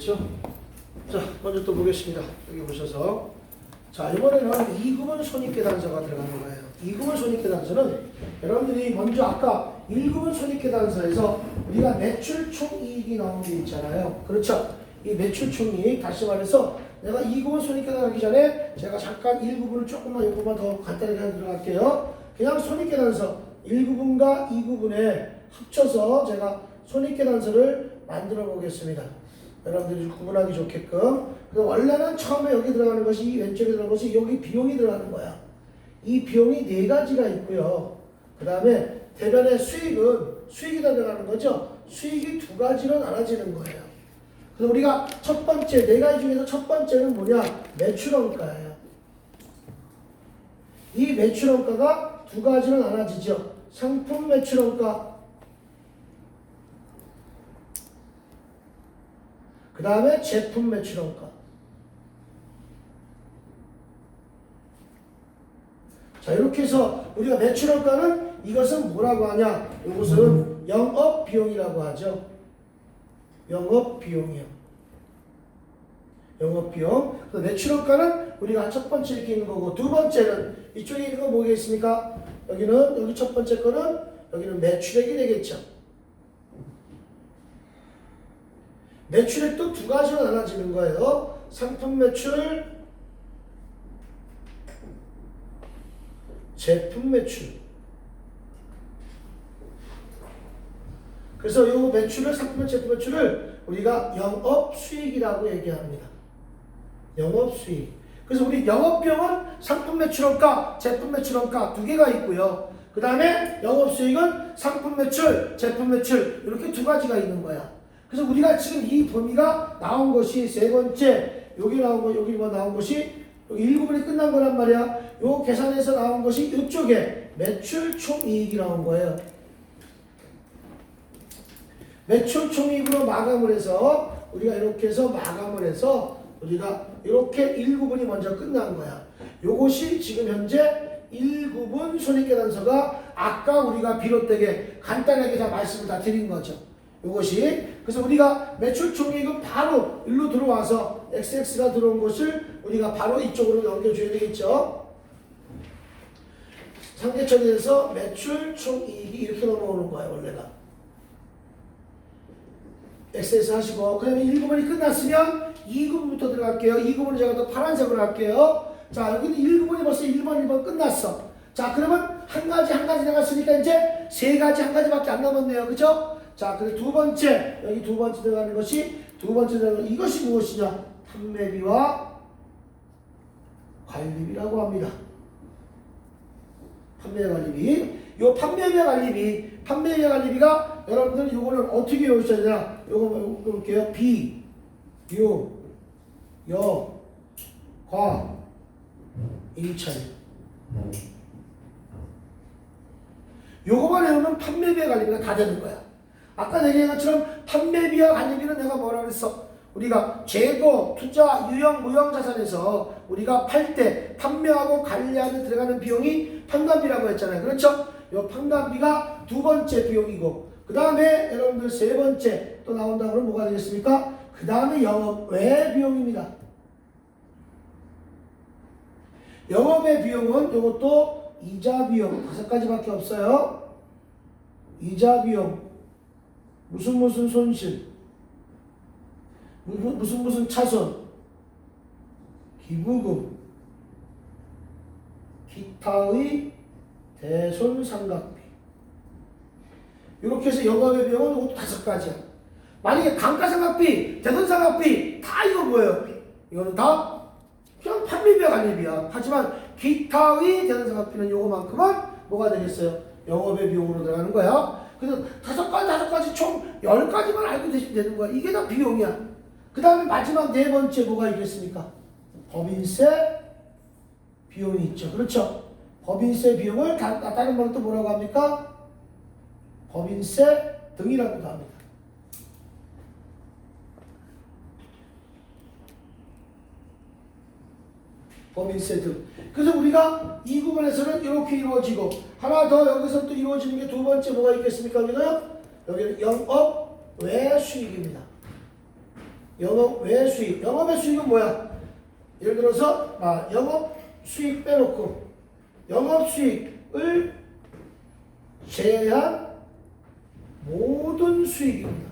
되겠죠? 자, 먼저 또 보겠습니다. 여기 보셔서. 자, 이번에는 이구분 손익계 단서가 들어가는 거예요. 이구분 손익계 단서는 여러분들이 먼저 아까 1구분 손익계 단서에서 우리가 매출 총이익이 나온 게 있잖아요. 그렇죠? 이 매출 총이익, 다시 말해서 내가 2구분 손익계단 하기 전에 제가 잠깐 1구분을 조금만 요거만 더 간단하게 들어갈게요. 그냥 손익계 단서 1구분과 2구분에 합쳐서 제가 손익계 단서를 만들어 보겠습니다. 여러분들이 좀 구분하기 좋게끔. 그 원래는 처음에 여기 들어가는 것이 이 왼쪽에 들어가는 것이 여기 비용이 들어가는 거야. 이 비용이 네 가지가 있고요. 그 다음에 대변의 수익은 수익이 다 들어가는 거죠. 수익이 두 가지로 나눠지는 거예요. 그래서 우리가 첫 번째 네 가지 중에서 첫 번째는 뭐냐? 매출원가예요. 이 매출원가가 두 가지로 나눠지죠. 상품 매출원가, 그 다음에 제품 매출원가. 자 이렇게 해서 우리가 매출원가는 이것은 뭐라고 하냐? 이것은 영업 비용이라고 하죠. 영업 비용이요. 영업 비용. 매출원가는 우리가 첫 번째 이렇게 있는 거고 두 번째는 이쪽에 있는 거 뭐겠습니까? 여기는 여기 첫 번째 거는 여기는 매출액이 되겠죠. 매출액도 두 가지로 나눠지는 거예요. 상품 매출, 제품 매출. 그래서 이 매출을 상품 제품 매출을 우리가 영업 수익이라고 얘기합니다. 영업 수익. 그래서 우리 영업 비용은 상품 매출원가, 제품 매출원가 두 개가 있고요. 그 다음에 영업 수익은 상품 매출, 제품 매출 이렇게 두 가지가 있는 거야. 그래서 우리가 지금 이 범위가 나온 것이 세 번째 여기 나온 거 여기 뭐 나온 것이 여기 1부분이 끝난 거란 말이야. 요 계산에서 나온 것이 이쪽에 매출 총이익이 나온 거예요. 매출 총이익으로 마감을 해서 우리가 이렇게 해서 마감을 해서 우리가 이렇게 1구분이 먼저 끝난 거야. 요것이 지금 현재 1구분 손익계단서가 아까 우리가 비롯되게 간단하게 다 말씀을 다 드린 거죠. 요것이 그래서 우리가 매출 총액은 바로 일로 들어와서 XX가 들어온 것을 우리가 바로 이쪽으로 넘겨줘야 되겠죠. 상대천에서 매출 총이익이 이렇게 넘어오는 거예요 원래가. XS 하시고 그다음에 1구분이 끝났으면 2구분부터 들어갈게요. 2구분은 제가 또 파란색으로 할게요. 자 여기는 1구분이 벌써 1번 1번 끝났어. 자 그러면 한 가지 한 가지 나갔으니까 이제 세 가지 한 가지밖에 안 남았네요. 그죠? 자 그리고 두 번째 여기 두 번째 들어가는 것이 두 번째 들어가는 이것이 무엇이냐? 판매비와 관리비라고 합니다. 판매 관리비. 요 판매비와 관리비, 판매비와 관리비가 여러분들 요거는 어떻게 외우셔야 되나? 요거 볼게요. 비, 유, 여, 과, 일차례. 요거만 외우면 판매비와 관리비가 다 되는 거야. 아까 얘기한 것처럼 판매비와 관리비는 내가 뭐라 그랬어? 우리가 재고, 투자, 유형, 무형 자산에서 우리가 팔 때 판매하고 관리하는 들어가는 비용이 판관비라고 했잖아요. 그렇죠? 이 판관비가 두 번째 비용이고 그 다음에 여러분들 세 번째 또 나온다 그러면 뭐가 되겠습니까? 그 다음에 영업 외 비용입니다. 영업의 비용은 이것도 이자 비용 다섯 가지밖에 없어요. 이자 비용 무슨 무슨 손실? 무슨 무슨, 무슨 차손 기부금. 기타의 대손상각비. 이렇게 해서 영업의 비용은 이것도 다섯 가지야. 만약에 감가상각비 대손상각비 다 이거 뭐예요? 이거는 다 그냥 판매비와 관리비야. 하지만 기타의 대손상각비는 요거만큼은 뭐가 되겠어요? 영업의 비용으로 들어가는 거야. 그래서 다섯 가지 가지 총열 가지만 알고 계시면 되는 거야 이게 다 비용이야 그 다음에 마지막 네 번째 뭐가 있겠습니까? 법인세 비용이 있죠 그렇죠? 법인세 비용을 다, 다른 말로 또 뭐라고 합니까? 법인세 등이라고도 합니다. 법인세 등. 그래서 우리가 이 부분에서는 이렇게 이루어지고 하나 더 여기서 또 이루어지는 게 두 번째 뭐가 있겠습니까? 여기는 여기는 영업 외 수익입니다. 영업 외 수익. 영업의 수익은 뭐야? 예를 들어서 아, 영업 수익 빼놓고 영업 수익을 제한 모든 수익입니다.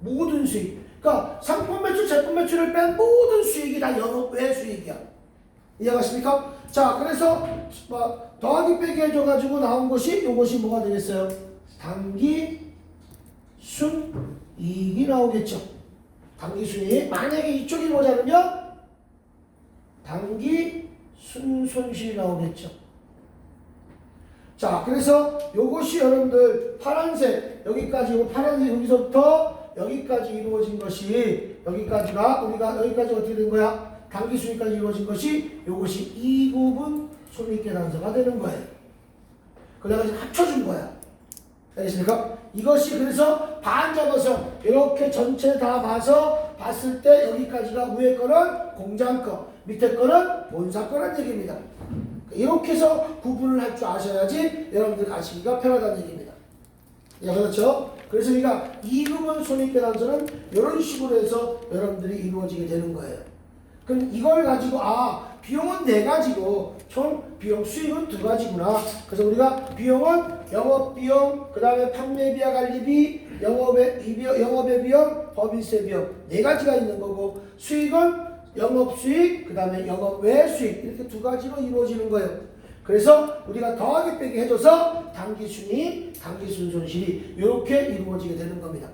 모든 수익. 그러니까 상품 매출, 제품 매출을 뺀 모든 수익이 다 영업 외 수익이야. 이해가십니까? 자, 그래서 뭐 더하기 빼기 해줘가지고 나온 것이 이것이 뭐가 되겠어요? 단기 순이익이 나오겠죠. 단기 순이익. 만약에 이쪽이 모자르면 단기 순손실이 나오겠죠. 자, 그래서 요것이 여러분들 파란색 여기까지 파란색 여기서부터 여기까지 이루어진 것이 여기까지가 우리가 여기까지 어떻게 된 거야? 단기 순위까지 이루어진 것이 요것이 이구분 손익계 단서가 되는 거예요. 그래가지고 합쳐준 거야. 알겠습니까? 이것이 그래서 반 접어서 이렇게 전체 다 봐서 봤을 때 여기까지가 위에 거는 공장 거, 밑에 거는 본사 거란 얘기입니다. 이렇게 해서 구분을 할 줄 아셔야지 여러분들 가시기가 편하다는 얘기입니다. 예, 그렇죠? 그래서 우리가 이금은 손익계산서는 이런 식으로 해서 여러분들이 이루어지게 되는 거예요. 그럼 이걸 가지고 아 비용은 네 가지고 총 비용 수익은 두 가지구나. 그래서 우리가 비용은 영업 비용, 그 다음에 판매 비와 관리비, 영업의 이비용, 영업의 비용, 법인세 비용 네 가지가 있는 거고 수익은 영업 수익, 그 다음에 영업 외 수익 이렇게 두 가지로 이루어지는 거예요. 그래서 우리가 더하기 빼기 해줘서 단기 순이, 단기 순 손실이 이렇게 이루어지게 되는 겁니다.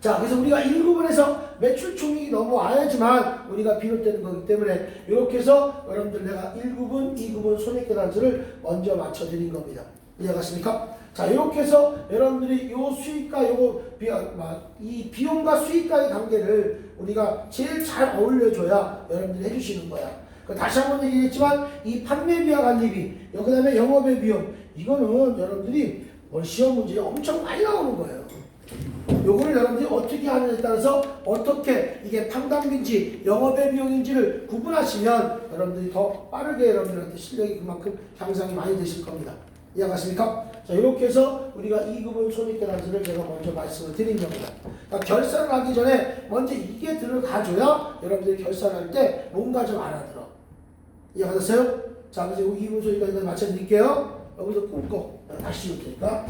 자, 그래서 우리가 1부분에서 매출 총액이 넘어와야지만 우리가 비롯되는 거기 때문에 이렇게 해서 여러분들 내가 1부분, 2부분 손익 계산서를 먼저 맞춰드린 겁니다. 이해갔습니까? 자, 이렇게 해서 여러분들이 요 수익과 요거 비, 이 비용과 수익과의 관계를 우리가 제일 잘 어울려줘야 여러분들이 해주시는 거야. 그 다시 한 번 얘기했지만 이 판매비와 관리비, 그 다음에 영업의 비용, 이거는 여러분들이 뭐 시험 문제에 엄청 많이 나오는 거예요. 요거를 여러분들이 어떻게 하느냐에 따라서 어떻게 이게 판단비인지 영업의 비용인지를 구분하시면 여러분들이 더 빠르게 여러분들한테 실력이 그만큼 향상이 많이 되실 겁니다. 이해가십니까? 자, 이렇게 해서 우리가 2급은 손익계산서를 제가 먼저 말씀을 드린 겁니다. 그러니까 결산을 하기 전에 먼저 이게 들어가줘야 여러분들이 결산할 때 뭔가 좀 알아들어. 이해가셨어요? 자, 그래서 2급 손익계산서 맞춰드릴게요. 여기서 끊고 다시 줄 테니까.